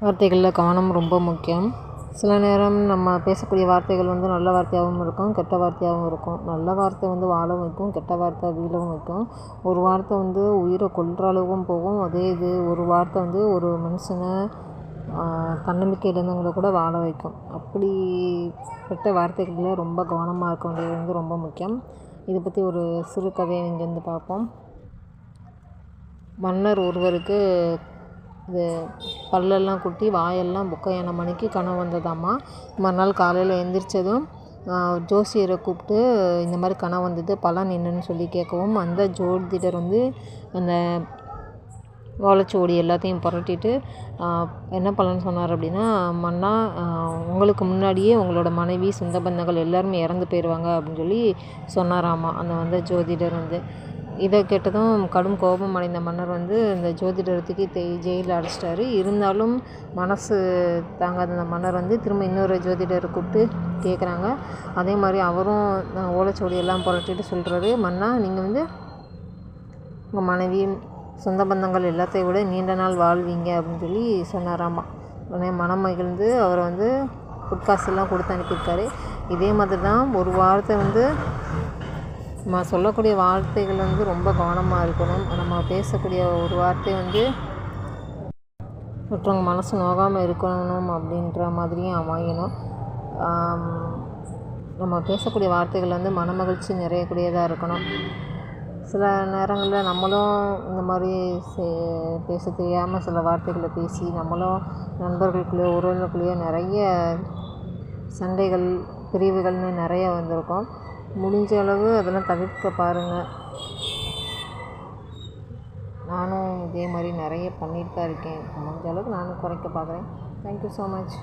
வார்த்தைகளில் கவனம் ரொம்ப முக்கியம். சில நேரம் நம்ம பேசக்கூடிய வார்த்தைகள் வந்து நல்ல வார்த்தையாகவும் இருக்கும் கெட்ட வார்த்தையாகவும் இருக்கும். நல்ல வார்த்தை வந்து வாழ வைக்கும் கெட்ட வார்த்தை வீழவும் வைக்கும். ஒரு வார்த்தை வந்து உயிரை கொல்கிற அளவுக்கும் போகும். அதே இது ஒரு வார்த்தை வந்து ஒரு மனுஷனை தன்னம்பிக்கை இழந்தவங்கள கூட வாழ வைக்கும். அப்படிப்பட்ட வார்த்தைகளில் ரொம்ப கவனமாக இருக்க வேண்டியது வந்து ரொம்ப முக்கியம். இதை பற்றி ஒரு சிறு கதையை இங்கே வந்து பார்ப்போம். மன்னர் ஒருவருக்கு இது பல்லெல்லாம் குட்டி வாயெல்லாம் புக்கையான மணிக்கு கனவு வந்ததாம்மா. மறுநாள் காலையில் எழுந்திரிச்சதும் ஜோசியரை கூப்பிட்டு இந்த மாதிரி கனவு வந்தது பலன் என்னன்னு சொல்லி கேட்கவும் அந்த ஜோதிடர் வந்து அந்த ஓலைச்சுவடி எல்லாத்தையும் புரட்டிட்டு என்ன பலன் சொன்னார் அப்படின்னா மன்னா உங்களுக்கு முன்னாடியே உங்களோட மனைவி சொந்த பந்தங்கள் எல்லாருமே இறந்து போயிடுவாங்க அப்படின்னு சொல்லி சொன்னாராமா அந்த வந்து ஜோதிடர் வந்து. இதை கேட்டதும் கடும் கோபம் அடைந்த மன்னர் வந்து இந்த ஜோதிடரை தூக்கி தே ஜெயிலில் அடைச்சிட்டாரு. இருந்தாலும் மனசு தாங்காத அந்த மன்னர் வந்து திரும்ப இன்னொரு ஜோதிடரை கூப்பிட்டு கேட்குறாங்க அதே மாதிரி அவரும் ஓலைச்சுவடி எல்லாம் புரட்டிட்டு சொல்கிறாரு மன்னா நீங்கள் வந்து உங்கள் மனைவி சொந்த பந்தங்கள் எல்லாத்தையும் விட நீண்ட நாள் வாழ்வீங்க அப்படின்னு சொல்லி சொன்னாராமா. உடனே மனம் மகிழ்ந்து அவரை வந்து புட்காசெல்லாம் கொடுத்து அனுப்பியிருக்காரு. இதே மாதிரி தான் ஒரு வாரத்தை வந்து நம்ம சொல்லக்கூடிய வார்த்தைகள் வந்து ரொம்ப கவனமாக இருக்கணும். நம்ம பேசக்கூடிய ஒரு வார்த்தை வந்து மற்றவங்க மனசு நோகாமல் இருக்கணும் அப்படின்ற மாதிரியும் அமையணும். நம்ம பேசக்கூடிய வார்த்தைகள் வந்து மனமகிழ்ச்சி நிறையக்கூடியதாக இருக்கணும். சில நேரங்களில் நம்மளும் இந்த மாதிரி பேச தெரியாமல் சில வார்த்தைகளை பேசி நம்மளும் நண்பர்களுக்குள்ளேயோ உறவினர்களுக்குள்ளேயோ நிறைய சண்டைகள் பிரிவுகள்னு நிறைய வந்திருக்கும். முடிஞ்ச அளவு அதெல்லாம் தவிர்க்க பாருங்கள் நானும் இதே மாதிரி நிறைய பண்ணிட்டு தான் இருக்கேன். முடிஞ்ச அளவுக்கு நானும் குறைக்க பார்க்குறேன். Thank you so much